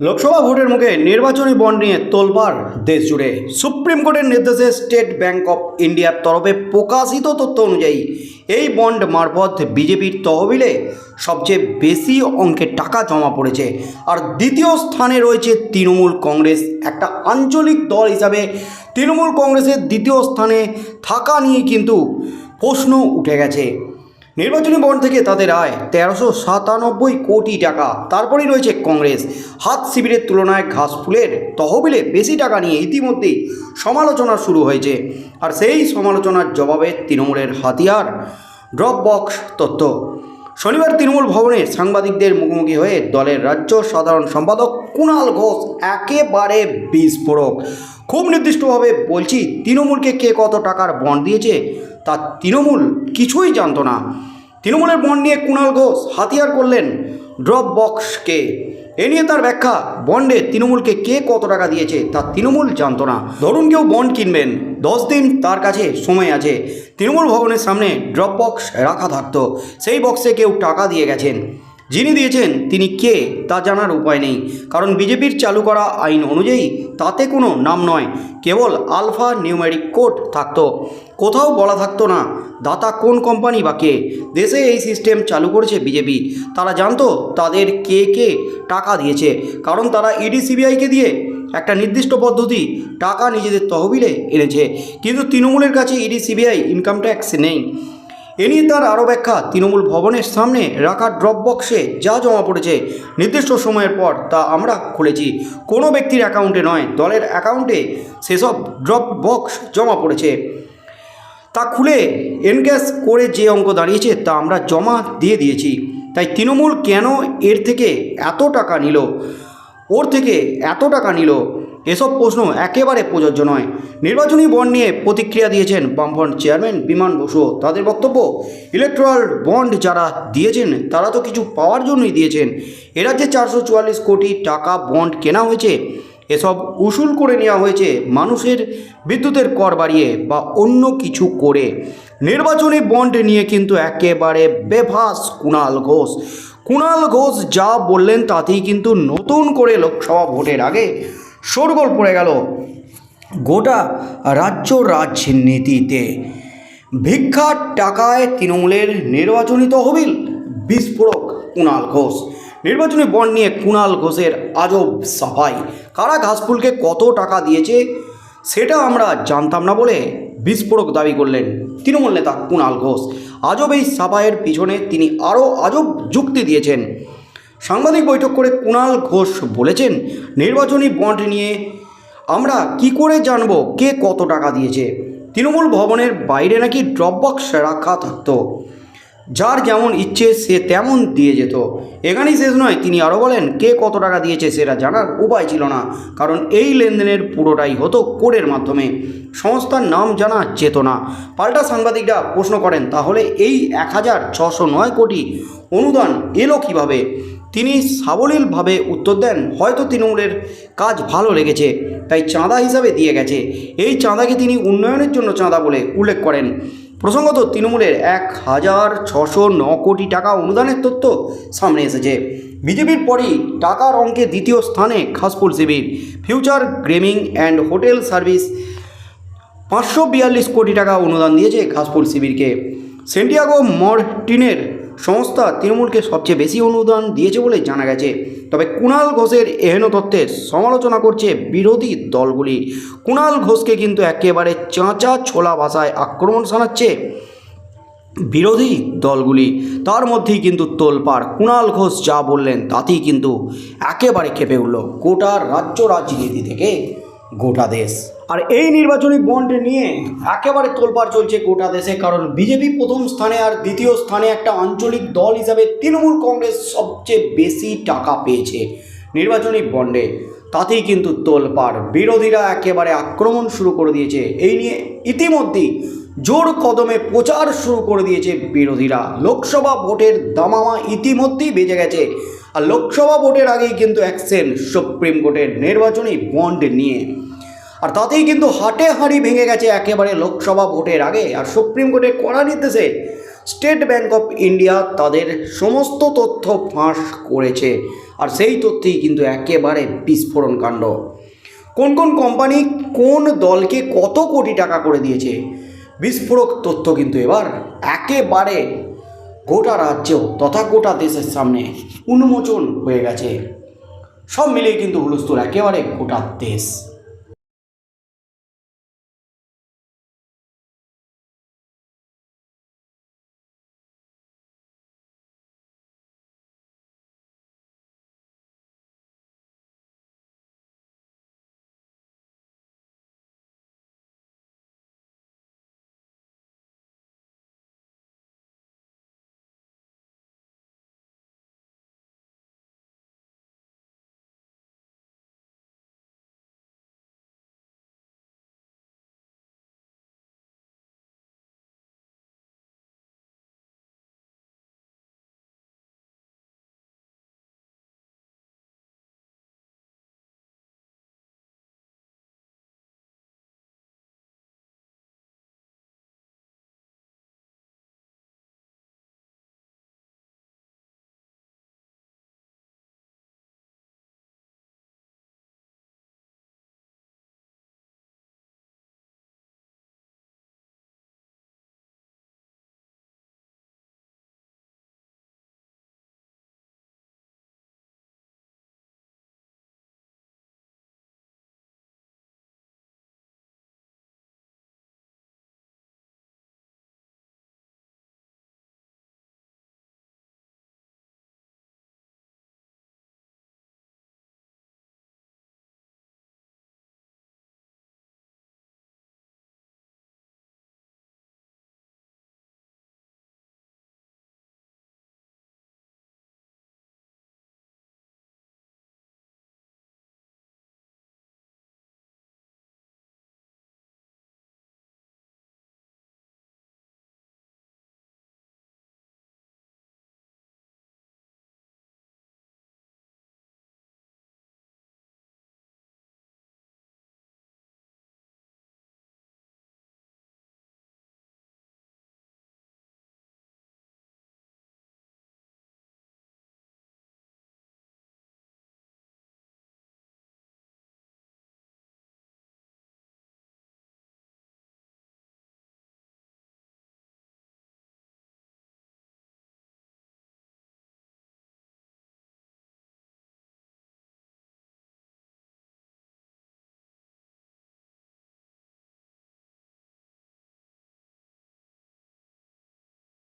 লোকসভা ভোটের মুখে নির্বাচনী বন্ড নিয়ে তোলপাড় দেশ জুড়ে সুপ্রিম কোর্টের নির্দেশে স্টেট ব্যাংক অফ ইন্ডিয়ার তরফে প্রকাশিত তথ্য অনুযায়ী এই বন্ড মারফত বিজেপির তহবিলে সবচেয়ে বেশি অঙ্কের টাকা জমা পড়েছে। আর দ্বিতীয় স্থানে রয়েছে তৃণমূল কংগ্রেস, একটা আঞ্চলিক দল হিসাবে তৃণমূল কংগ্রেসের দ্বিতীয় স্থানে থাকা নিয়ে কিন্তু প্রশ্ন উঠে গেছে। নির্বাচনী বন্ড থেকে তাদের আয় তেরোশো সাতানব্বই কোটি টাকা। তারপরেই রয়েছে কংগ্রেস। হাত শিবিরের তুলনায় ঘাসফুলের তহবিলে বেশি টাকা নিয়ে ইতিমধ্যেই সমালোচনা শুরু হয়েছে। আর সেই সমালোচনার জবাবে তৃণমূলের হাতিয়ার ড্রপ বক্স তথ্য। শনিবার তৃণমূল ভবনে সাংবাদিকদের মুখোমুখি হয়ে দলের রাজ্য সাধারণ সম্পাদক কুণাল ঘোষ একেবারে বিস্ফোরক। খুব নির্দিষ্টভাবে বলছি, তৃণমূলকে কে কত টাকার বন্ড দিয়েছে তা তৃণমূল কিছুই জানতো না। তৃণমূলের বন্ড নিয়ে কুণাল ঘোষ হাতিয়ার করলেন ড্রপ বক্সকে। এ নিয়ে তার ব্যাখ্যা, বন্ডে তৃণমূলকে কে কত টাকা দিয়েছে তা তৃণমূল জানত না। ধরুন কেউ বন্ড কিনবেন, দশ দিন তার কাছে সময় আছে। তৃণমূল ভবনের সামনে ড্রপ বক্স রাখা থাকত। সেই বক্সে কেউ টাকা দিয়ে গেছেন। যিনি দিয়েছেন, তিনি কে তা জানার উপায় নেই। কারণ বিজেপির চালু করা আইন অনুযায়ী তাতে কোনো নাম নয়, কেবল আলফা নিউমেরিক কোড থাকতো। কোথাও বলা থাকতো না, দাতা কোন কোম্পানি বা কে। দেশে এই সিস্টেম চালু করেছে বিজেপি। তারা জানতো তাদের কে কে টাকা দিয়েছে, কারণ তারা ইডি সিবিআইকে দিয়ে একটা নির্দিষ্ট পদ্ধতি টাকা নিজেদের তহবিলে এনেছে। কিন্তু তৃণমূলের কাছে ইডি সিবিআই ইনকাম ট্যাক্স নেই। এ নিয়ে তার আরও ব্যাখ্যা। তৃণমূল ভবনের সামনে রাখা ড্রপ বক্সে যা জমা পড়েছে, নির্দিষ্ট সময়ের পর তা আমরা খুলেছি। কোনো ব্যক্তির অ্যাকাউন্টে নয়, দলের অ্যাকাউন্টে সেসব ড্রপ বক্স জমা পড়েছে। তা খুলে এনক্যাশ করে যে অঙ্ক দাঁড়িয়েছে তা আমরা জমা দিয়ে দিয়েছি। তাই তৃণমূল কেন এর থেকে এত টাকা নিল? ওর থেকে এত টাকা নিল? এসব প্রশ্ন একেবারে প্রযোজ্য নয়। নির্বাচনী বন্ড নিয়ে প্রতিক্রিয়া দিয়েছেন বামফ্রন্ট চেয়ারম্যান বিমান বসু। তাদের বক্তব্য, ইলেকট্রাল বন্ড যারা দিয়েছেন, তারা তো কিছু পাওয়ার জন্যই দিয়েছেন। এ রাজ্যে চারশো চুয়াল্লিশ কোটি টাকা বন্ড কেনা হয়েছে। এসব উসুল করে নেওয়া হয়েছে মানুষের বিদ্যুতের কর বাড়িয়ে বা অন্য কিছু করে। নির্বাচনী বন্ড নিয়ে কিন্তু একেবারে বেভাস কুণাল ঘোষ। কুণাল ঘোষ যা বললেন, তাতেই কিন্তু নতুন করে লোকসভা ভোটের আগে শোরগোল পড়ে গেল। গোটা রাজ্য রাজনীতিতে। ভিক্ষার টাকায় তৃণমূলের নির্বাচনী তহবিল, বিস্ফোরক কুণাল ঘোষ। নির্বাচনী বন্ড নিয়ে কুণাল ঘোষের আজব সাফাই কারা ঘাসফুলকে কত টাকা দিয়েছে, সেটা আমরা জানতাম না বলে বিস্ফোরক দাবি করলেন তৃণমূল নেতা কুণাল ঘোষ। আজব এই সাফাইয়ের পিছনে তিনি আরও আজব যুক্তি দিয়েছেন। সাংবাদিক বৈঠক করে কুণাল ঘোষ বলেছেন, নির্বাচনী বন্ড নিয়ে আমরা কি করে জানব, কে কত টাকা দিয়েছে? তৃণমূল ভবনের বাইরে নাকি ড্রপবক্স রাখা থাকতো। যার যেমন ইচ্ছে সে তেমন দিয়ে যেত। এখানেই শেষ নয়, তিনি আরও বলেন, কে কত টাকা দিয়েছে সেটা জানার উপায় ছিল না, কারণ এই লেনদেনের পুরোটাই হতো কোডের মাধ্যমে। সংস্থার নাম জানা যেত না। পাল্টা সাংবাদিকরা প্রশ্ন করেন, তাহলে এই এক হাজার ছশো নয় কোটি অনুদান এলো কীভাবে? তিনি সাবলীলভাবে উত্তর দেন, হয়তো তৃণমূলের কাজ ভালো লেগেছে, তাই চাঁদা হিসাবে দিয়ে গেছে। এই চাঁদাকে তিনি উন্নয়নের জন্য চাঁদা বলে উল্লেখ করেন। প্রসঙ্গত, তৃণমূলের এক হাজার ছশো ন কোটি টাকা অনুদানের তথ্য সামনে এসেছে। বিজেপির পরই টাকার অঙ্কে দ্বিতীয় স্থানে খাসফুল শিবির। Future gaming and hotel service পাঁচশো বিয়াল্লিশ কোটি টাকা অনুদান দিয়েছে ঘাসফুল শিবিরকে। সেন্টিয়াগো মর্টিনের সংস্থা তৃণমূলকে সবচেয়ে বেশি অনুদান দিয়েছে বলে জানা গেছে। তবে কুণাল ঘোষের এহেন তথ্যের সমালোচনা করছে বিরোধী দলগুলি। কুণাল ঘোষকে কিন্তু একেবারে চাঁচা ছোলা ভাষায় আক্রমণ শানাচ্ছে বিরোধী দলগুলি। তার মধ্যেই কিন্তু তোলপাড়। কুণাল ঘোষ যা বললেন, তাতেই কিন্তু একেবারে খেপে উঠল। গোটা রাজ্য রাজনীতি থেকে। গোটা দেশ। আর এই নির্বাচনী বন্ড নিয়ে একেবারে তোলপাড় চলছে গোটা দেশে, কারণ বিজেপি প্রথম স্থানে আর দ্বিতীয় স্থানে একটা আঞ্চলিক দল হিসাবে তৃণমূল কংগ্রেস সবচেয়ে বেশি টাকা পেয়েছে নির্বাচনী বন্ডে তাতেই কিন্তু তোলপাড়। বিরোধীরা একেবারে আক্রমণ শুরু করে দিয়েছে। এই নিয়ে ইতিমধ্যেই জোর কদমে প্রচার শুরু করে দিয়েছে বিরোধীরা। লোকসভা ভোটের দামামা ইতিমধ্যেই বেজে গেছে। আর লোকসভা ভোটের আগেই কিন্তু অ্যাকশন সুপ্রিম কোর্টের নির্বাচনী বন্ড নিয়ে। আর তাতেই কিন্তু হাটে হাঁড়ি ভেঙে গেছে একেবারে লোকসভা ভোটের আগে। আর সুপ্রিম কোর্টের কড়া নির্দেশে স্টেট ব্যাঙ্ক অফ ইন্ডিয়া তাদের সমস্ত তথ্য ফাঁস করেছে। আর সেই তথ্যেই কিন্তু একেবারে বিস্ফোরণ কাণ্ড। কোন কোন কোম্পানি কোন দলকে কত কোটি টাকা করে দিয়েছে? বিস্ফোরক তথ্য কিন্তু এবার একেবারে গোটা রাজ্য তথা গোটা দেশের সামনে উন্মোচন হয়ে গেছে। সব মিলিয়ে কিন্তু হুলস্থুল একেবারে গোটা দেশ।